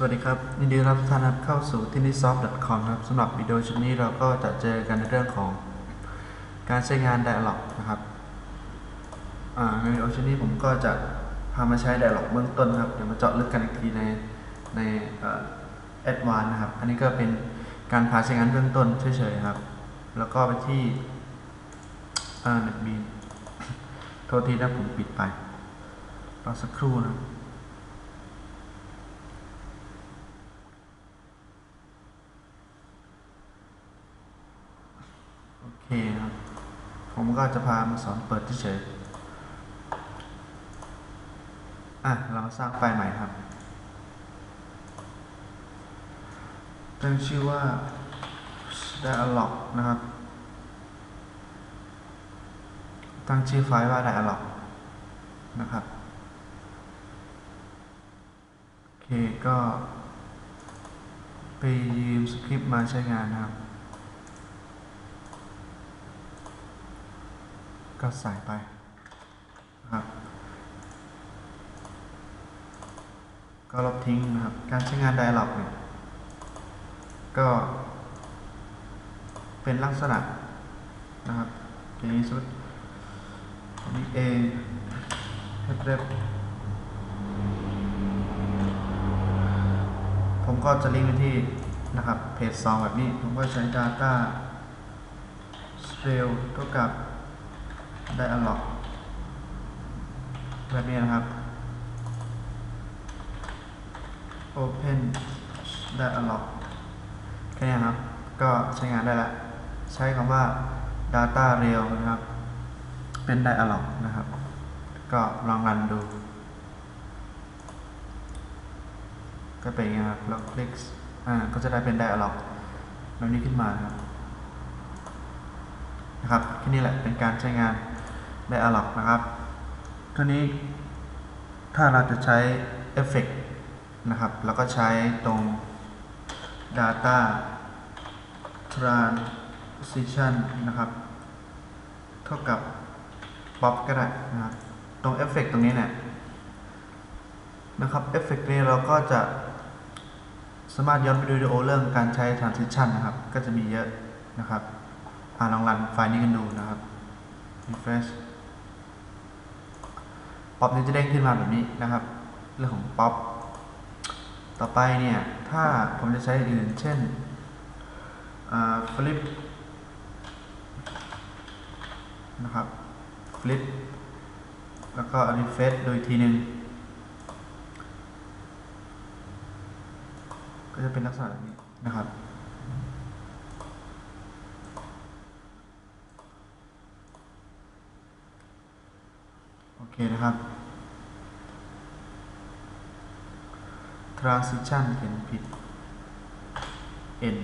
สวัสดีครับยินดีต้อนรับท่านรับเข้าสู่ที่นี่ soft.com ครับสำหรับวิดีโอชุดนี้เราก็จะเจอกันในเรื่องของการใช้งาน Dialog นะครับในวิดีโอชุดนี้ผมก็จะพามาใช้ Dialog เบื้องต้นครับเดี๋ยวมาเจาะลึกกันอีกทีในในเอ่อ Advanced นะครับ อันนี้ก็เป็นการพาใช้งานเบื้องต้นเฉยๆครับ แล้วก็ไปที่อ่าเน็ตบีโทษทีนะผมปิดไปรอสักครู่นะ ครับโอเครับ ผมก็จะพามาสอนเปิดเฉยๆอะ เราสร้างไฟล์ใหม่ครับ ตั้งชื่อว่า dialog นะครับ ตั้งชื่อไฟล์ว่า dialog นะครับ โอเค ก็ไปยืมสคริปต์มาใช้งานนะครับ ก็ใส่ไปนะครับ ก็ลบทิ้งนะครับ การใช้งาน Dialog เนี่ย ก็เป็นลักษณะนะครับอย่างนี้สุดนี้ A เรียบผมก็จะลิงก์ไปที่นะครับเพจ2แบบนี้ ผมก็ใช้ data trail เท่ากับ dialog แบบนี้นะครับ open dialog แค่นี้ครับ ก็ใช้งานได้ล้วใช้คำว่า data rail นะครับ เป็น dialog นะครับ ก็ลองรันดู ก็เป็นอย่างนี้ครับแล้วคลิกอ่าก็จะได้เป็น dialog แบบนี้ขึ้นมาครับนะครับแค่นี้แหละเป็นการใช้งาน Dialog นะครับทีนี้ถ้าเราจะใช้เอฟเฟกนะครับแล้วก็ใช้ตรง Data Transition นะครับ เท่ากับ Pop ก็ได้นะครับ ตรงเอฟเฟกตรงนี้เนี่ยนะครับเอฟเฟกนี้เราก็จะสามารถย้อนไปดูวิดีโอเรื่องการใช้ Transition นะครับ ก็จะมีเยอะนะครับ อ่าลองรันไฟล์นี้กันดูนะครับ refresh ป๊อปนี้จะเด้งขึ้นมาแบบนี้นะครับ เรื่องของป๊อปต่อไปเนี่ย ถ้าผมจะใช้อื่น เช่น flip นะครับ flip แล้วก็ refresh โดยทีหนึ่งก็จะเป็นลักษณะแบบนี้นะครับ โอเคนะครับ transition เขียนผิด n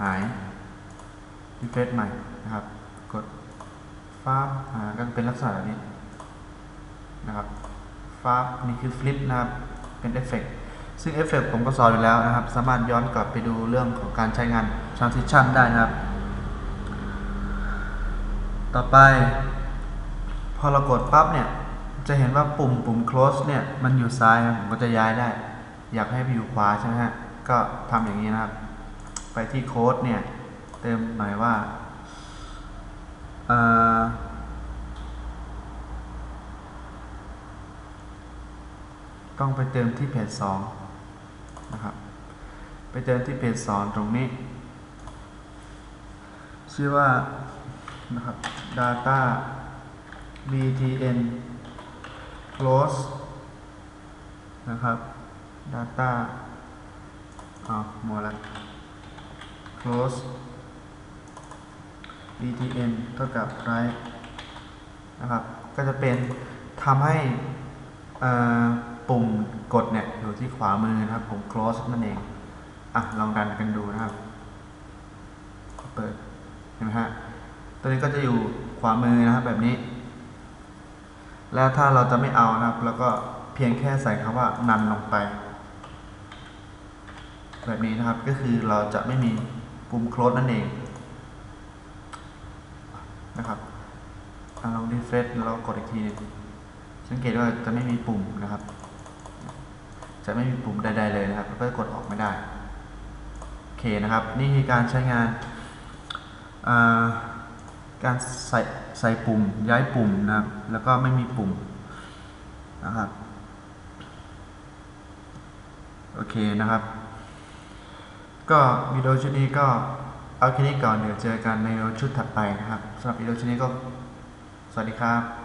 หาย refresh ใหม่นะครับ กดฟ้าอ่าก็เป็นลักษณะแบบนี้นะครับฟ้านี่คือ flip นะครับ เป็นเอฟเฟกซึ่งเอฟเฟกผมก็สอนอยู่แล้วนะครับ สามารถย้อนกลับไปดูเรื่องของการใช้งาน transition ได้นะครับ ต่อไป พอเรากดปั๊บเนี่ย จะเห็นว่าปุ่มปุ่ม close เนี่ยมันอยู่ซ้ายนะผมก็จะย้ายได้ อยากให้ไปอยู่ขวาใช่ไหมฮะ ก็ทำอย่างนี้นะครับ ไปที่โค้ดเนี่ย เติมหมายว่าเอ่อต้องไปเติมที่เพจ2นะครับ ไปเติมที่เพจ2ตรงนี้ ชื่อว่านะครับ data btn close นะครับ data เอาหมดล้ว close btn เท่ากับ right นะครับ ก็จะเป็นทำให้ปุ่มกดเนี่ยอยู่ที่ขวามือนะครับ ผม close นั่นเอง อะ ลองดันกันดูนะครับ เปิด เห็นไหมฮะ ตัวนี้ก็จะอยู่ขวามือนะครับแบบนี้ แล้วถ้าเราจะไม่เอานะครับแล้วก็เพียงแค่ใส่คำว่านันลงไป แบบนี้นะครับก็คือเราจะไม่มีปุ่ม close นั่นเองนะครับลอง refresh แล้วกดอีกทีนึงสังเกตว่าจะไม่มีปุ่มนะครับ จะจะไม่มีปุ่มใด ๆ เลยนะครับแล้วก็กดออกไม่ได้โอเคนะครับ นี่คือการใช้งานอ่า การใส่ใส่ปุ่มย้ายปุ่มนะครับ แล้วก็ไม่มีปุ่มนะครับ โอเคนะครับ ก็วิดีโอชุดนี้ก็เอาแค่นี้ก่อนเดี๋ยวเจอกันในวิดีโอชุดถัดไปนะครับสำหรับวิดีโอชุดนี้ก็สวัสดีครับ